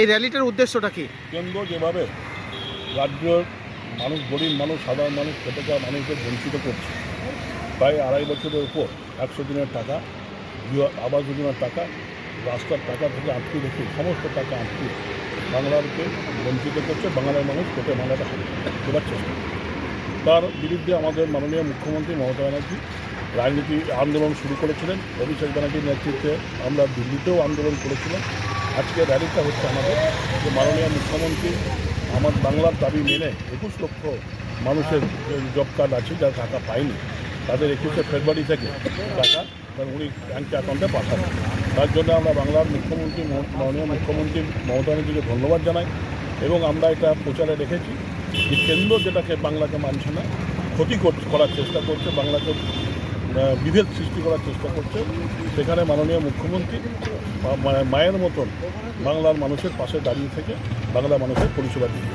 এই র্যালিটার উদ্দেশ্যটা কি? কেন্দ্র যেভাবে রাজ্যের মানুষ, গরিব মানুষ, সাধারণ মানুষ, খেটে খাওয়া মানুষদের বঞ্চিত করছে, প্রায় আড়াই বছরের উপর একশো দিনের টাকা আবাস যোজনার টাকা, রাস্তার টাকা থেকে আটকে রেখে সমস্ত টাকা আটকে বাংলাকে বঞ্চিত করছে, বাংলার মানুষ পেটে বাংলাটা দেওয়ার চেষ্টা তার বিরুদ্ধে আমাদের মাননীয় মুখ্যমন্ত্রী মমতা ব্যানার্জি রাজনীতি আন্দোলন শুরু করেছিলেন। অভিষেক ব্যানার্জির নেতৃত্বে আমরা দিল্লিতেও আন্দোলন করেছিলাম। আজকে র্যালিটা হচ্ছে আমাদের, যে মাননীয় মুখ্যমন্ত্রী আমার বাংলার দাবি মেনে একুশ লক্ষ মানুষের জব কার্ড আছে যারা টাকা পায়নি। তাদের একুশে ফেব্রুয়ারি থেকে টাকা তার উনি ব্যাঙ্ক অ্যাকাউন্টে পাঠাবেন। তার জন্য আমরা বাংলার মুখ্যমন্ত্রী, মাননীয় মুখ্যমন্ত্রী মমতা ব্যানার্জিকে ধন্যবাদ জানাই এবং আমরা এটা প্রচারে রেখেছি যে কেন্দ্র যেটাকে বাংলাকে মানছে না, ক্ষতি কর- করার চেষ্টা করছে বাংলাকে বিভেদ সৃষ্টি করার চেষ্টা করছে। সেখানে মাননীয় মুখ্যমন্ত্রী মায়ের মতন বাংলার মানুষের পাশে দাঁড়িয়ে থেকে বাংলা মানুষের পরিষেবা দিয়ে